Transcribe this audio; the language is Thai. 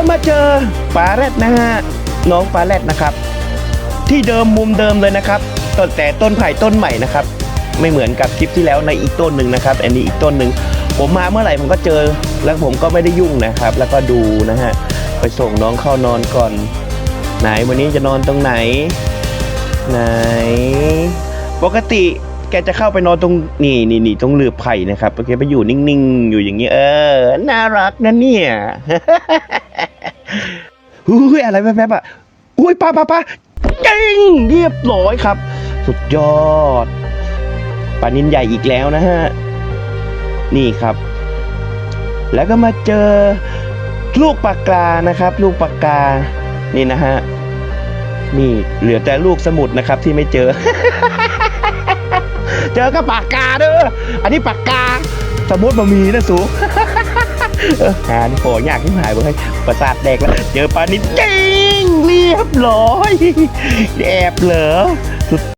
ก็มาเจอปลาแรดนะฮะน้องปลาแรดนะครับ ที่เดิมมุมเดิมเลยนะครับต้นแต่ต้นไผ่ต้นใหม่นะครับ ไม่เหมือนกับคลิปที่แล้วในอีกต้นหนึ่งนะครับ อันนี้อีกต้นหนึ่งผมมาเมื่อไหร่ผมก็เจอแล้วผมก็ไม่ได้ยุ่งนะครับ แล้วก็ดูนะฮะไปส่งน้องเข้านอนก่อน ไหนวันนี้จะนอนตรงไหน ไหน ปกติแกจะเข้าไปนอนตรงนี่นี่นี่ตรงเรือไผ่นะครับโอเคไปอยู่นิ่งๆ อยู่อย่างนี้ เออ น่ารักนะเนี่ย อุ้ยอะไรแป๊บๆอะอุ้ยปลาปลาปลาเก่งเรียบร้อยครับ สุดยอดปลานินใหญ่อีกแล้วนะฮะ นี่ครับ แล้วก็มาเจอลูกปลากานะครับ ลูกปลากา นี่นะฮะ นี่เหลือแต่ลูกสมุดนะครับที่ไม่เจอ เจอก็ปากกาเด้อ อันนี้ปากกา สมุดบะมีนะสู หานี่โผล่ยากที่หายไปประสาทแดกแล้ว เจอปลานิดเก่งเรียบร้อยแอบเหรอ